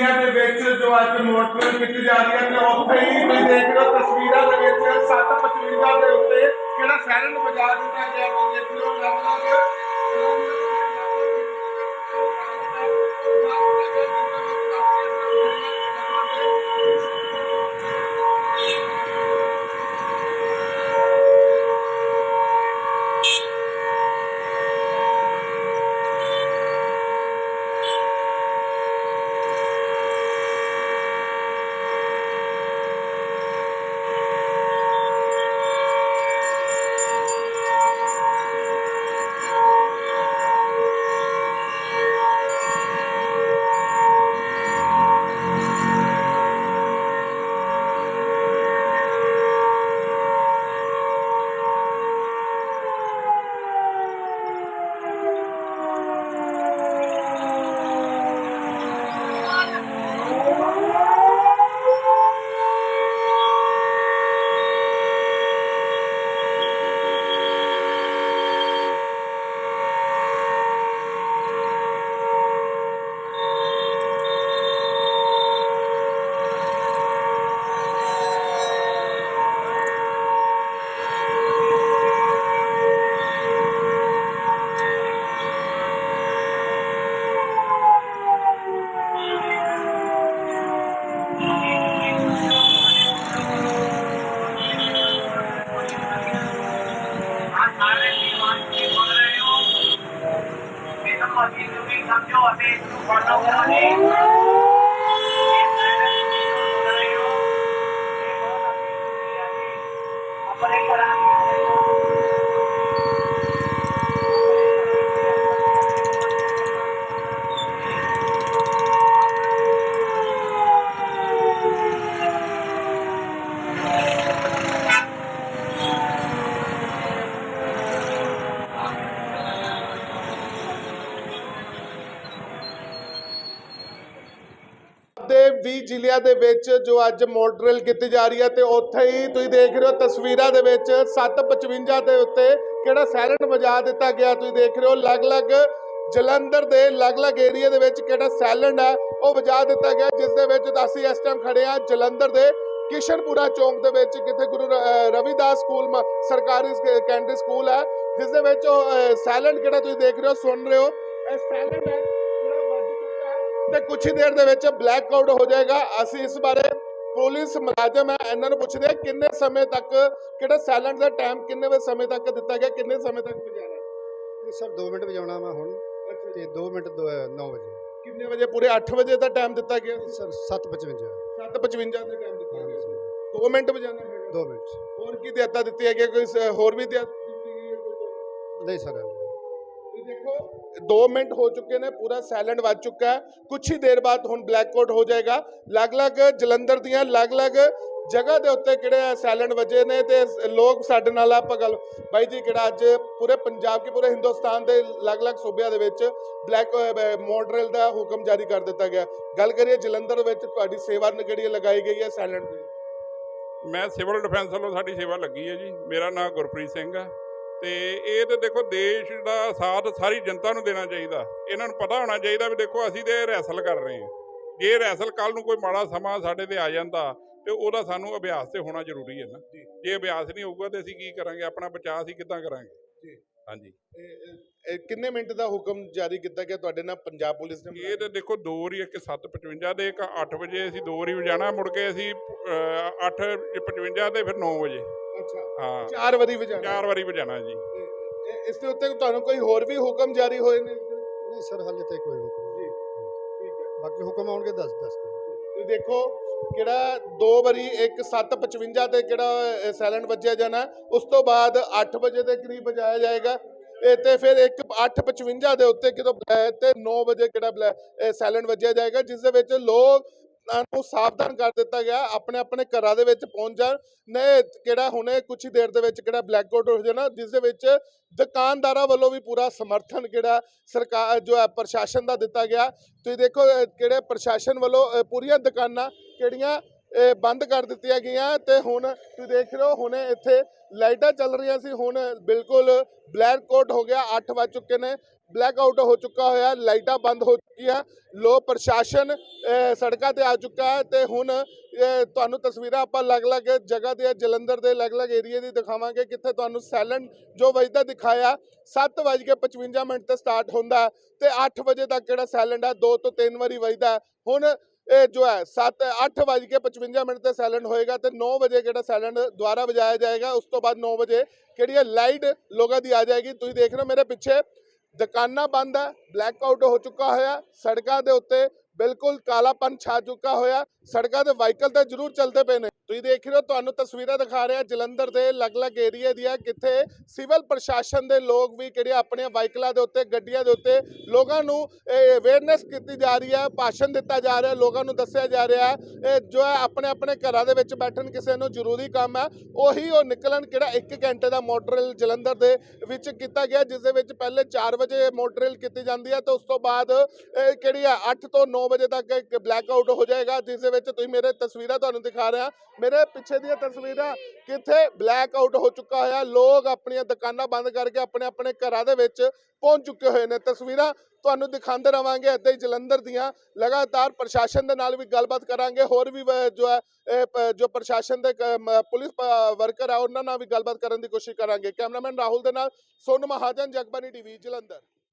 India ਦੇ ਵਿੱਚ ਜੋ ਅੱਜ ਮੋਟਰ ਕੀਤੀ ਜਾ ਰਹੀ ਹੈ ਤੇ ਉੱਥੇ ਹੀ ਤੁਸੀਂ ਦੇਖ ਰਹੇ ਤਸਵੀਰਾਂ ਦੇ ਵਿੱਚ 755 ਦੇ ਉੱਤੇ ਕਿਹੜਾ ਸਾਇਲੈਂਟ ਵਜਾ ਦਿੱਤਾ ਗਿਆ ਕਿ ਦੇਖ ਲਓ ਲੱਗ ਰਿਹਾ। for my money. ਜ਼ਿਲ੍ਹਿਆਂ ਦੇ ਵਿੱਚ ਜੋ ਅੱਜ ਮੋਕ ਡਰਿਲ ਕੀਤੀ ਜਾ ਰਹੀ ਹੈ ਤੇ ਉੱਥੇ ਹੀ ਤੁਸੀਂ ਦੇਖ ਰਹੇ ਹੋ ਤਸਵੀਰਾਂ ਦੇ ਵਿੱਚ 755 ਦੇ ਉੱਤੇ ਕਿਹੜਾ ਸਾਇਰਨ ਵਜਾ ਦਿੱਤਾ ਗਿਆ ਤੁਸੀਂ ਦੇਖ ਰਹੇ ਹੋ, ਅਲੱਗ-ਅਲੱਗ ਜਲੰਧਰ ਦੇ ਅਲੱਗ-ਅਲੱਗ ਏਰੀਆ ਦੇ ਵਿੱਚ ਕਿਹੜਾ ਸਾਇਰਨ ਹੈ, ਉਹ ਵਜਾ ਦਿੱਤਾ ਗਿਆ, ਜਿਸ ਦੇ ਵਿੱਚ ਅਸੀਂ ਇਸ ਟਾਈਮ ਖੜੇ ਆ ਜਲੰਧਰ ਦੇ ਕਿਸ਼ਨਪੁਰਾ ਚੌਂਕ ਦੇ ਵਿੱਚ ਕਿਤੇ ਗੁਰੂ ਰ- ਅਹ ਰਵਿਦਾਸ ਸਕੂਲ ਮ- ਸਰਕਾਰੀ ਸ- ਸਕੂਲ ਹੈ, ਜਿਸ ਦੇ ਵਿੱਚ ਸਾਇਲੈਂਟ ਕਿਹੜਾ ਤੁਸੀਂ ਦੇਖ ਰਹੇ ਹੋ, ਸੁਣ ਰਹੇ ਹੋ, ਇਹ ਸਾਇਲੈਂਟ ਹੈ ਤੇ ਕੁਝ ਹੀ ਦੇਰ ਦੇ ਵਿੱਚ ਬਲੈਕ ਆਊਟ ਹੋ ਜਾਏਗਾ। ਅਸੀਂ ਇਸ ਬਾਰੇ ਪੁਲਿਸ ਮੁਲਾਜ਼ਮ ਹੈ ਇਹਨਾਂ ਨੂੰ ਪੁੱਛਦੇ ਹਾਂ ਕਿੰਨੇ ਸਮੇਂ ਤੱਕ ਕਿਹੜਾ ਸਾਇਲੈਂਟ ਦਾ ਟਾਈਮ ਕਿੰਨੇ ਵਜੇ ਸਮੇਂ ਤੱਕ ਦਿੱਤਾ ਗਿਆ ਕਿੰਨੇ ਸਮੇਂ ਤੱਕ ਵਜਾਣਾ ਇਹ ਸਰ 2 ਮਿੰਟ ਵਜਾਉਣਾ ਮੈਂ ਹੁਣ ਤੇ 2 ਮਿੰਟ 9 ਵਜੇ। ਕਿੰਨੇ ਵਜੇ ਪੂਰੇ 8 ਵਜੇ ਦਾ ਟਾਈਮ ਦਿੱਤਾ ਗਿਆ? ਸਰ 7:55 7:55 ਦਾ ਟਾਈਮ ਦਿੱਤਾ ਗਿਆ। 2 ਮਿੰਟ ਵਜਾਣਾ ਹੈਗਾ 2 ਮਿੰਟ। ਹੋਰ ਕੀ ਦਿੱਤਾ ਦਿੱਤੀ ਹੈਗੀ ਹੈ? ਕੋਈ ਸ- ਹੋਰ ਵੀ ਦਿੱਤਾ? ਨਹੀਂ ਸਰ। ਦੇਖੋ। 2 ਮਿੰਟ ਹੋ ਚੁੱਕੇ ਨੇ ਪੂਰਾ ਸਾਇਲੈਂਟ ਵੱਜ ਚੁੱਕਾ ਹੈ ਕੁਝ ਹੀ ਦੇਰ ਬਾਅਦ ਹੁਣ ਬਲੈਕ ਆਊਟ ਹੋ ਜਾਏਗਾ ਅਲੱਗ-ਅਲੱਗ ਜਲੰਧਰ ਦੀਆਂ ਅਲੱਗ-ਅਲੱਗ ਜਗ੍ਹਾ ਦੇ ਉੱਤੇ ਕਿਹੜੇ ਸਾਇਲੈਂਟ ਵਜੇ ਨੇ ਤੇ ਲੋਕ ਸਾਡੇ ਨਾਲ ਆਪਾਂ ਗੱਲ ਬਾਈ ਜੀ ਕਿਹੜਾ ਅੱਜ ਪੂਰੇ ਪੰਜਾਬ ਕੇ ਪੂਰੇ ਹਿੰਦੁਸਤਾਨ ਦੇ ਅਲੱਗ-ਅਲੱਗ ਸੂਬਿਆਂ ਦੇ ਵਿੱਚ ਬਲੈਕ ਮੋਡਰਲ ਦਾ ਹੁਕਮ ਜਾਰੀ ਕਰ ਦਿੱਤਾ ਗਿਆ ਗੱਲ ਕਰੀਏ ਜਲੰਧਰ ਵਿੱਚ ਤੁਹਾਡੀ ਸੇਵਾ ਕਿਹੜੀ ਲਗਾਈ ਗਈ ਹੈ ਸਾਇਲੈਂਟ ਦੀ ਮੈਂ ਸਿਵਲ ਡਿਫੈਂਸ ਵੱਲੋਂ ਸਾਡੀ ਸੇਵਾ ਲੱਗੀ ਹੈ ਜੀ ਮੇਰਾ ਨਾਮ ਗੁਰਪ੍ਰੀਤ ਸਿੰਘ ਆ ਤੇ ਇਹ ਤੇ ਦੇਖੋ ਦੇਸ਼ ਦਾ ਸਾਥ ਸਾਰੀ ਜਨਤਾ ਨੂੰ ਦੇਣਾ ਚਾਹੀਦਾ। ਇਹਨਾਂ ਨੂੰ ਪਤਾ ਹੋਣਾ ਚਾਹੀਦਾ ਵੀ ਦੇਖੋ ਅਸੀਂ ਤੇ ਰੈਸਲ ਕਰ ਰਹੇ ਹਾਂ। ਜੇ ਰੈਸਲ ਕੱਲ ਨੂੰ ਕੋਈ ਮਾੜਾ ਸਮਾਂ ਸਾਡੇ ਤੇ ਆ ਜਾਂਦਾ ਤੇ ਉਹਦਾ ਸਾਨੂੰ ਅਭਿਆਸ ਤੇ ਹੋਣਾ ਜ਼ਰੂਰੀ ਹੈ ਨਾ। ਜੇ। ਅਭਿਆਸ ਨਹੀਂ ਹੋਊਗਾ ਤੇ ਅਸੀਂ ਕੀ ਕਰਾਂਗੇ? ਆਪਣਾ ਬਚਾਅ ਅਸੀਂ ਕਿੱਦਾਂ ਕਰਾਂਗੇ? ਜੀ। ਹਾਂਜੀ। ਕਿੰਨੇ ਮਿੰਟ ਦਾ ਹੁਕਮ ਜਾਰੀ ਕੀਤਾ ਗਿਆ ਤੁਹਾਡੇ ਨਾਲ ਪੰਜਾਬ ਪੁਲਿਸ ਨੇ? ਇਹ ਤੇ ਦੇਖੋ ਦੋ ਵਾਰੀ ਇੱਕ 7:55 ਦੇ ਇੱਕ 8 ਵਜੇ ਅਸੀਂ ਦੋ ਵਾਰੀ ਵਜਾਣਾ ਮੁੜ ਕੇ ਅਸੀਂ 8:55 ਤੇ ਫਿਰ 9 ਵਜੇ। ਅੱਛਾ ਹਾਂ। ਚਾਰ ਵਾਰੀ ਵਜਾਣਾ ਚਾਰ ਵਾਰੀ ਵਜਾਣਾ ਜੀ। ਇਹ- ਇਸ ਦੇ ਉੱਤੇ ਤੁਹਾਨੂੰ ਕੋਈ ਹੋਰ ਵੀ ਹੁਕਮ ਜਾਰੀ ਹੋਏ ਨੇ? ਨਹੀਂ ਸਰ ਹਾਲੇ ਤੱਕ ਕੋਈ ਹੁਕਮ ਨਹੀਂ। ਠੀਕ ਹੈ। ਬਾਕੀ ਹੁਕਮ ਆਉਣਗੇ ਦੱਸ ਦੱਸ ਦਿਓ। ਤੁਸੀਂ ਦੇਖੋ ਕਿਹੜਾ ਦੋ ਵਾਰੀ ਇੱਕ 755 ਤੇ ਕਿਹੜਾ ਸਾਇਲੈਂਟ ਵੱਜਿਆ ਜਾਣਾ ਉਸ ਤੋਂ ਬਾਅਦ 8 ਵਜੇ ਦੇ ਕਰੀਬ ਵਜਾਇਆ ਜਾਏਗਾ। ਇਹ ਤੇ ਫਿਰ ਇੱਕ 855 ਦੇ ਉੱਤੇ ਕਿਦੋਂ ਅਹ, ਤੇ 9 ਵਜੇ ਕਿਹੜਾ ਸਾਇਲੈਂਟ ਵੱਜਿਆ ਜਾਏਗਾ ਜਿਸ ਦੇ ਵਿੱਚ ਲੋਕ ਨੂੰ ਸਾਵਧਾਨ ਕਰ ਦਿੱਤਾ ਗਿਆ ਆਪਣੇ ਆਪਣੇ ਘਰਾਂ ਦੇ ਵਿੱਚ ਪਹੁੰਚ ਜਾਣ। ਨੇ ਕਿਹੜਾ ਹੁਣੇ ਕੁਝ ਹੀ ਦੇਰ ਦੇ ਵਿੱਚ ਕਿਹੜਾ ਬਲੈਕ ਹੋ ਜਾਣਾ, ਜਿਸ ਦੇ ਵਿੱਚ ਦੁਕਾਨਦਾਰਾਂ ਵੱਲੋਂ ਵੀ ਪੂਰਾ ਸਮਰਥਨ ਕਿਹੜਾ ਸਰਕਾਰ ਜੋ ਹੈ, ਪ੍ਰਸ਼ਾਸਨ ਦਾ ਦਿੱਤਾ ਗਿਆ। ਤੁਸੀਂ ਦੇਖੋ ਕਿਹੜੇ ਪ੍ਰਸ਼ਾਸਨ ਵੱਲੋਂ ਪੂਰੀਆਂ ਦੁਕਾਨਾਂ ਕਿਹੜੀਆਂ ਇਹ ਬੰਦ ਕਰ ਦਿੱਤੀਆਂ ਗਈਆਂ ਤੇ ਹੁਣ ਤੁਸੀਂ ਦੇਖ ਰਹੇ ਹੋ, ਹੁਣੇ ਇੱਥੇ ਲਾਈਟਾਂ ਚੱਲ ਰਹੀਆਂ ਸੀ, ਹੁਣ ਬਿਲਕੁਲ ਬਲੈਕ ਕੋਟ ਹੋ ਗਿਆ 8 ਵੱਜ ਚੁੱਕੇ ਨੇ, ਬਲੈਕ ਆਊਟ ਹੋ ਚੁੱਕਾ ਹੋਇਆ, ਲਾਈਟਾਂ ਬੰਦ ਹੋ ਚੁੱਕੀਆਂ, ਲੋ ਪ੍ਰਸ਼ਾਸਨ ਸੜਕਾਂ ਤੇ ਆ ਚੁੱਕਾ ਹੈ ਤੇ ਹੁਣ ਤੁਹਾਨੂੰ ਤਸਵੀਰਾਂ ਆਪਾਂ ਅਲੱਗ-ਅਲੱਗ ਜਗ੍ਹਾ ਦੇ ਜਲੰਧਰ ਦੇ ਅਲੱਗ-ਅਲੱਗ ਏਰੀਆ ਦੀ ਦਿਖਾਵਾਂਗੇ, ਕਿੱਥੇ ਤੁਹਾਨੂੰ ਸੈਲਨ ਜੋ ਵਜਦਾ ਦਿਖਾਇਆ 7:55 ਮਿੰਟ ਤੇ ਸਟਾਰਟ ਹੁੰਦਾ ਹੈ ਤੇ 8 ਵਜੇ ਤੱਕ ਜਿਹੜਾ ਸਾਇਲੈਂਟ ਹੈ 2 ਤੋਂ 3 ਵਾਰੀ ਵੱਜਦਾ, ਹੁਣ ਇਹ ਜੋ ਹੈ 7 8:55 ਮਿੰਟ ਤੇ ਸਾਇਲੈਂਟ ਹੋਏਗਾ ਤੇ 9 ਵਜੇ ਕਿਹੜਾ ਸਾਇਲੈਂਟ ਦੁਬਾਰਾ ਵਜਾਇਆ ਜਾਏਗਾ, ਉਸ ਤੋਂ ਬਾਅਦ 9 ਵਜੇ ਕਿਹੜੀ ਹੈ ਲਾਈਟ ਲੋਕਾਂ ਦੀ ਆ ਜਾਏਗੀ। ਤੁਸੀਂ ਦੇਖ ਰਹੇ ਹੋ ਮੇਰੇ ਪਿੱਛੇ ਦੁਕਾਨਾਂ ਬੰਦ ਹੈ ਬਲੈਕ ਆਊਟ ਹੋ ਚੁੱਕਾ ਹੋਇਆ, ਸੜਕਾਂ ਦੇ ਉੱਤੇ ਬਿਲਕੁਲ ਕਾਲਾਪਨ ਛਾ ਚੁੱਕਾ ਹੋਇਆ, ਸੜਕਾਂ ਦੇ ਵਾਹੀਕਲ ਤਾਂ ਜ਼ਰੂਰ ਚੱਲਦੇ ਪਏ ਨੇ। ਤੁਸੀਂ ਦੇਖ ਰਹੇ ਹੋ, ਤੁਹਾਨੂੰ ਤਸਵੀਰਾਂ ਦਿਖਾ ਰਿਹਾ ਜਲੰਧਰ ਦੇ ਅਲੱਗ-ਅਲੱਗ ਏਰੀਆ ਦੀਆਂ, ਕਿੱਥੇ ਸਿਵਲ ਪ੍ਰਸ਼ਾਸਨ ਦੇ ਲੋਕ ਵੀ ਕਿਹੜੇ ਆਪਣੀਆਂ ਵਾਹੀਕਲਾਂ ਦੇ ਉੱਤੇ, ਗੱਡੀਆਂ ਦੇ ਉੱਤੇ ਲੋਕਾਂ ਨੂੰ ਅਵੇਅਰਨੈਸ ਕੀਤੀ ਜਾ ਰਹੀ ਹੈ, ਭਾਸ਼ਣ ਦਿੱਤਾ ਜਾ ਰਿਹਾ, ਲੋਕਾਂ ਨੂੰ ਦੱਸਿਆ ਜਾ ਰਿਹਾ ਹੈ। ਜੋ ਹੈ ਆਪਣੇ ਆਪਣੇ ਘਰਾਂ ਦੇ ਵਿੱਚ ਬੈਠਣ ਕਿਸੇ ਨੂੰ ਜ਼ਰੂਰੀ ਕੰਮ ਹੈ। ਉਹੀ ਉਹ ਨਿਕਲਣ ਕਿਹੜਾ 1 ਘੰਟੇ ਦਾ ਮੋਟਰਲ ਜਲੰਧਰ ਦੇ ਵਿੱਚ ਕੀਤਾ ਗਿਆ, ਜਿਸ ਦੇ ਵਿੱਚ ਪਹਿਲੇ 4 ਵਜੇ ਮੋਟਰਲ ਕੀਤੀ ਜਾਂਦੀ ਹੈ ਤੇ ਉਸ ਤੋਂ ਬਾਅਦ ਕਿਹੜੀ ਆ 8 ਤੋਂ 9 ਵਜੇ ਤੱਕ ਬਲੈਕ ਆਊਟ ਹੋ ਜਾਏਗਾ, ਜਿਸ ਦੇ ਵਿੱਚ ਤੁਸੀਂ ਮੇਰੇ ਤਸਵੀਰਾਂ ਤੁਹਾਨੂੰ ਦਿਖਾ ਰਿਹਾ। ਮੇਰੇ ਪਿੱਛੇ ਦੀਆਂ ਤਸਵੀਰਾਂ ਕਿੱਥੇ ਬਲੈਕ ਆਊਟ ਹੋ ਚੁੱਕਾ ਹੋਇਆ। ਲੋਕ ਆਪਣੀਆਂ ਦੁਕਾਨਾਂ ਬੰਦ ਕਰਕੇ ਆਪਣੇ ਆਪਣੇ ਘਰਾਂ ਦੇ ਵਿੱਚ ਪਹੁੰਚ ਚੁੱਕੇ ਹੋਏ ਨੇ। ਤਸਵੀਰਾਂ ਤੁਹਾਨੂੰ ਦਿਖਾਉਂਦੇ ਰਵਾਂਗੇ ਇੱਦਾਂ ਹੀ ਜਲੰਧਰ ਦੀਆਂ। ਲਗਾਤਾਰ ਪ੍ਰਸ਼ਾਸਨ ਦੇ ਨਾਲ ਵੀ ਗੱਲਬਾਤ ਕਰਾਂਗੇ। ਹੋਰ ਵੀ ਜੋ ਹੈ, ਇਹ ਜੋ ਪ੍ਰਸ਼ਾਸਨ ਦੇ ਪੁਲਿਸ ਵਰਕਰ ਆ, ਉਹਨਾਂ ਨਾਲ ਵੀ ਗੱਲਬਾਤ ਕਰਨ ਦੀ ਕੋਸ਼ਿਸ਼ ਕਰਾਂਗੇ। ਕੈਮਰਾਮੈਨ ਰਾਹੁਲ ਦੇ ਨਾਲ ਸੋਨੂ ਮਹਾਜਨ ਜਗਬਾਨੀ ਟੀਵੀ, ਜਲੰਧਰ।